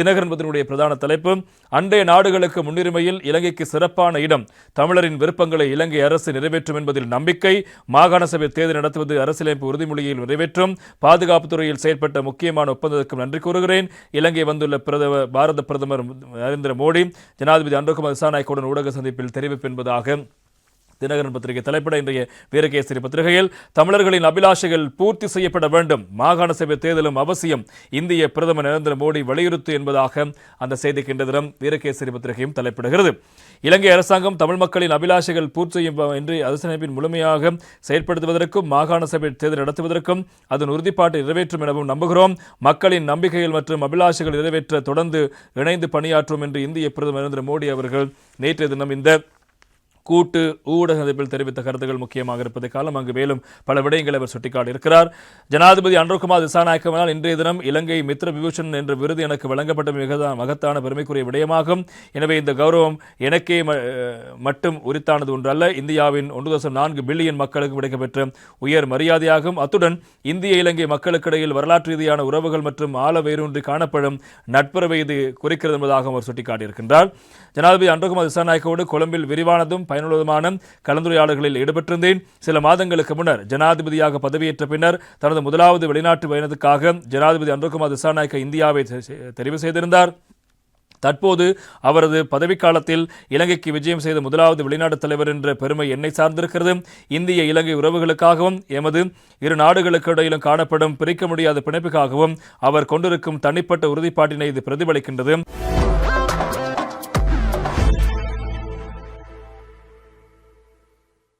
தினகரன் பதினுடைய பிரதான தலைப்பு அண்டைய நாடுகளுக்கு முன்னுரிமையில் இலங்கைக்கு சிறப்பான இடம் தமிழரின் விருப்பங்களை இலங்கை அரசு நிறைவேற்றும் என்பதில் நம்பிக்கை மாகாண சபை தேர்தல் நடத்துவது அரசியலமைப்பு உறுதிமொழியில் நிறைவேற்றும் பாதுகாப்பு துறையில் செயற்பட்ட முக்கியமான ஒப்பந்தத்திற்கு நன்றி கூறுகிறேன். இலங்கை வந்துள்ள பிரதமர் பாரத பிரதமர் நரேந்திர மோடி ஜனாதிபதி அன்றகுமார் திசாநாயக்குடன் ஊடக சந்திப்பில் தெரிவிப்பு என்பதாக தினகரன் பத்திரிகை தலைப்பட இன்றைய வீரகேசரி பத்திரிகையில் தமிழர்களின் அபிலாஷைகள் பூர்த்தி செய்யப்பட வேண்டும். மாகாண சபை தேர்தலும் அவசியம். இந்திய பிரதமர் நரேந்திர மோடி வலியுறுத்து என்பதாக அந்த செய்திக்கு இன்று தினம் வீரகேசரி பத்திரிகையும் தலைப்பிடுகிறது. இலங்கை அரசாங்கம் தமிழ் மக்களின் அபிலாஷைகள் பூர்த்தி செய்யும் என்று அரசமைப்பின் முழுமையாக செயல்படுத்துவதற்கும் மாகாண சபை தேர்தல் நடத்துவதற்கும் அதன் உறுதிப்பாட்டை நிறைவேற்றும் எனவும் நம்புகிறோம். மக்களின் நம்பிக்கைகள் மற்றும் அபிலாஷைகள் நிறைவேற்ற தொடர்ந்து இணைந்து பணியாற்றும் என்று இந்திய பிரதமர் நரேந்திர மோடி அவர்கள் நேற்றைய தினம் இந்த கூட்டு ஊடக சந்திப்பில் தெரிவித்த கருத்துகள் முக்கியமாக இருப்பதை காலம் அங்கு மேலும் பல விடயங்களை அவர் சுட்டிக்காட்டியிருக்கிறார். ஜனாதிபதி அன்ருகுமார் திசாநாயக்கமானால் இன்றைய தினம் இலங்கை மித்ர விபூஷன் என்ற விருது எனக்கு வழங்கப்பட்ட மிக மகத்தான பெருமைக்குரிய விடயமாகும். எனவே இந்த கௌரவம் எனக்கே ம- மட்டும் உரித்தானது ஒன்றல்ல. இந்தியாவின் ஒன்று தசம் நான்கு பில்லியன் மக்களுக்கு கிடைக்கப்பெற்ற உயர் மரியாதையாகும். அத்துடன் இந்திய இலங்கை மக்களுக்கிடையில் வரலாற்று ரீதியான உறவுகள் மற்றும் ஆழ வேரூன்றி காணப்படும் நட்புறவை இது குறிக்கிறது என்பதாக அவர் சுட்டிக்காட்டியிருக்கின்றார். ஜனாதிபதி அன்றகுமார் திசாநாயக்கோடு கொழும்பில் விரிவானதும் பயனுள்ளதுமான கலந்துரையாடல்களில் ஈடுபட்டிருந்தேன். சில மாதங்களுக்கு முன்னர் ஜனாதிபதியாக பதவியேற்ற பின்னர் தனது முதலாவது வெளிநாட்டு பயணத்துக்காக ஜனாதிபதி அன்றகுமார் திசாநாயக்க இந்தியாவை தெரிவு செய்திருந்தார். தற்போது அவரது பதவிக்காலத்தில் இலங்கைக்கு விஜயம் செய்த முதலாவது வெளிநாட்டு தலைவர் என்ற பெருமை என்னை சார்ந்திருக்கிறது. இந்திய இலங்கை உறவுகளுக்காகவும் எமது இரு நாடுகளுக்கு இடையிலும் காணப்படும் பிரிக்க முடியாத பிணைப்புக்காகவும் அவர் கொண்டிருக்கும் தனிப்பட்ட உறுதிப்பாட்டினை இது பிரதிபலிக்கின்றது.